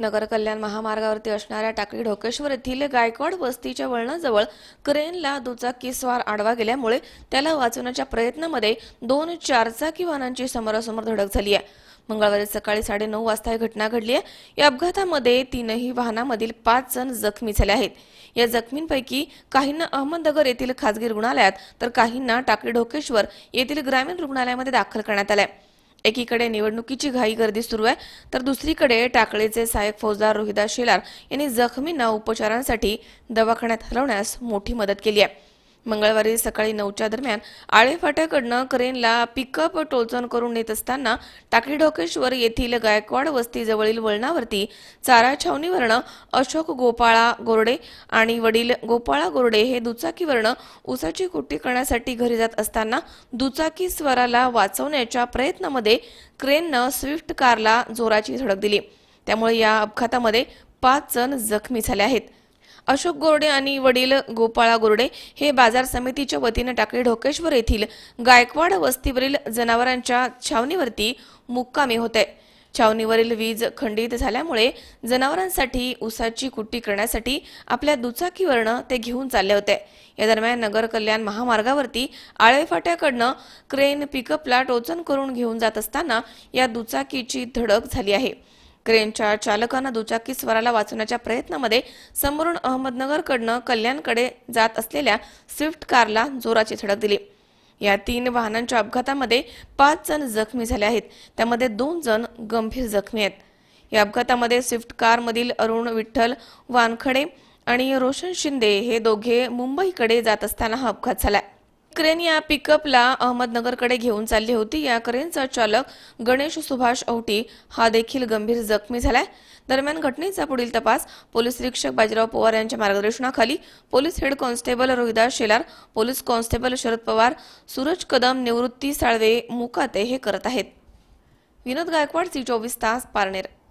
नगर कल्याण महामार्गावरती असणाऱ्या टाकळी ढोकेश्वर येथील गायकवाड वस्तीच्या वळणाजवळ क्रेनला दुचाकी स्वार आडवा गेल्यामुळे त्याला वाचवण्याच्या प्रयत्नामध्ये दोन चारचाकी वाहनांची समोरासमोर धडक झाली आहे. मंगळवारी सकाळी साडेनऊ वाजता ही घटना घडली आहे. या अपघातामध्ये तीनही वाहनामधील पाच जण जखमी झाले आहेत. या जखमींपैकी काहींना अहमदनगर येथील खासगी रुग्णालयात तर काहींना टाकळी ढोकेश्वर येथील ग्रामीण रुग्णालयामध्ये दाखल करण्यात आलंय. एकीकडे निवडणुकीची घाई गर्दी सुरू आहे तर दुसरीकडे टाकळीचे सहाय्यक फौजदार रोहिदास शेलार यांनी जखमींना उपचारांसाठी दवाखान्यात हलवण्यास मोठी मदत केली आहे. मंगळवारी सकाळी नऊच्या दरम्यान आळेफाट्याकडनं क्रेनला पिकअप टोलचण करून नेत असताना टाकळी ढोकेश्वर येथील गायकवाड वस्तीजवळील वळणावरती चारा छावणीवरनं अशोक गोपाळा गोरडे आणि वडील गोपाळा गोरडे हे दुचाकीवरनं ऊसाची कुट्टी करण्यासाठी घरी जात असताना दुचाकी स्वराला वाचवण्याच्या प्रयत्नामध्ये क्रेननं स्विफ्ट कारला जोराची धडक दिली. त्यामुळे या अपघातामध्ये पाच जण जखमी झाले आहेत. अशोक गोरडे आणि वडील गोपाळा गोरडे हे बाजार समितीच्या वतीनं टाकळी ढोकेश्वर येथील गायकवाड वस्तीवरील जनावरांच्या छावणीवरती मुक्कामी होते. छावणीवरील वीज खंडित झाल्यामुळे जनावरांसाठी ऊसाची कुट्टी करण्यासाठी आपल्या दुचाकीवरनं ते घेऊन चालले होते. या दरम्यान नगर कल्याण महामार्गावरती आळेफाट्याकडनं क्रेन पिकअपला टोचन करून घेऊन जात असताना या दुचाकीची धडक झाली आहे. क्रेनच्या चालकानं दुचाकी स्वराला वाचवण्याच्या प्रयत्नामध्ये समोरून अहमदनगरकडनं कल्याणकडे जात असलेल्या स्विफ्ट कारला जोराची धडक दिली. या तीन वाहनांच्या अपघातामध्ये पाच जण जखमी झाले आहेत. त्यामध्ये दोन जण गंभीर जखमी आहेत. या अपघातामध्ये स्विफ्ट कारमधील अरुण विठ्ठल वानखडे आणि रोशन शिंदे हे दोघे मुंबईकडे जात असताना हा अपघात झाला क्रेन या पिकअपला अहमदनगरकडे घेऊन चालली होती. या क्रेनचा चालक गणेश सुभाष औटी हा देखील गंभीर जखमी झालाय. दरम्यान घटनेचा पुढील तपास पोलीस निरीक्षक बाजीराव पवार यांच्या मार्गदर्शनाखाली police head constable Rohidas Shelar police constable Sharad Pawar Suraj Kadam Nivrutti Salve Mukate हे करत आहेत. विनोद गायकवाड सी चोवीस तास पारनेर.